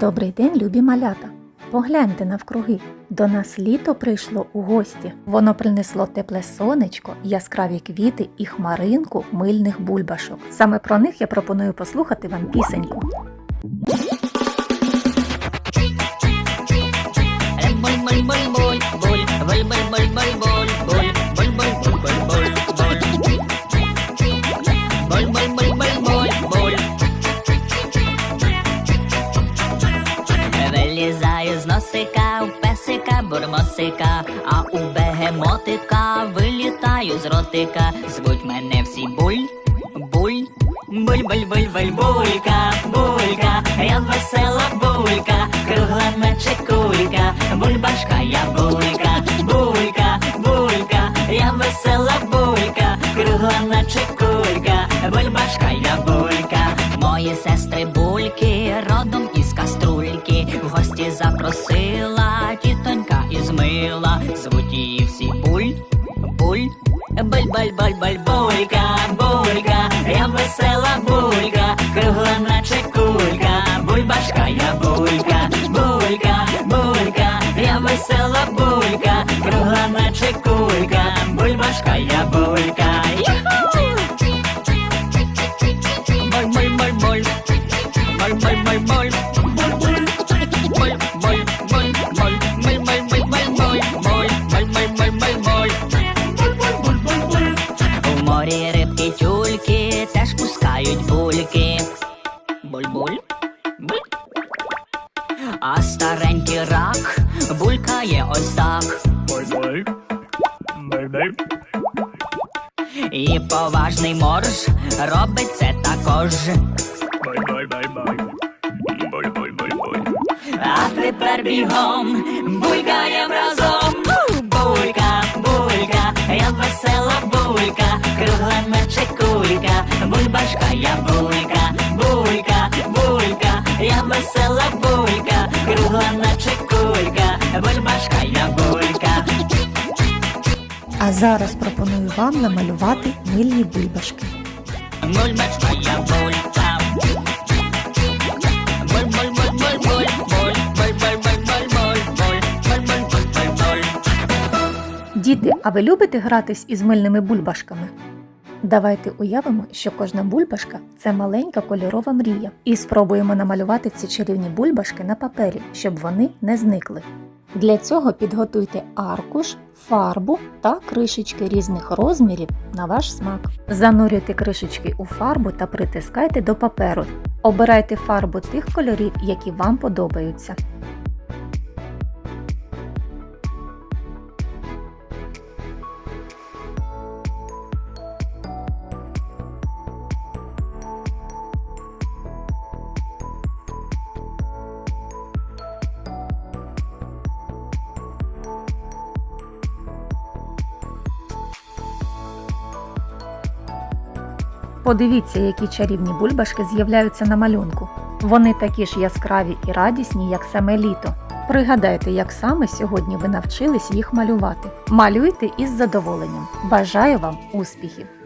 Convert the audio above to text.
Добрий день, любі малята! Погляньте навкруги. До нас літо прийшло у гості. Воно принесло тепле сонечко, яскраві квіти і хмаринку мильних бульбашок. Саме про них я пропоную послухати вам пісеньку. Буль буль з носика в песика бурмосика, а у бегемотика вилітаю з ротика. Звуть мене всі буль, буль, буль, буль, буль, буль, булька, булька, я весела булька, кругла наче кулька, бульбашка, я булька, булька, булька, я весела булька, кругла наче кулька, бульбашка, я булька, гості тітонька із мила, звуть всі буль, буль, буль, буль, буль, буль, булька, булька, я весела булька, кругла наче кулька, бульбашка, я булька, булька, булька, я весела булька, кругла наче кулька, бульбашка, я булька. Пускають бульки. Буль-буль. А старенький рак булькає ось так. І поважний морж робить це також. А тепер бігом булькаєм разом. Булька, булька, я весела булька, кругла наче булька, бульбашка, я булька, булька, булька, я весела булька, кругла наче кулька, бульбашка, я булька. А зараз пропоную вам намалювати мильні бульбашки. Бульбашка, я булька. Діти, а ви любите гратись із мильними бульбашками? Давайте уявимо, що кожна бульбашка це маленька кольорова мрія, і спробуємо намалювати ці чарівні бульбашки на папері, щоб вони не зникли. Для цього підготуйте аркуш, фарбу та кришечки різних розмірів на ваш смак. Занурюйте кришечки у фарбу та притискайте до паперу. Обирайте фарбу тих кольорів, які вам подобаються. Подивіться, які чарівні бульбашки з'являються на малюнку. Вони такі ж яскраві і радісні, як саме літо. Пригадайте, як саме сьогодні ви навчились їх малювати. Малюйте із задоволенням. Бажаю вам успіхів!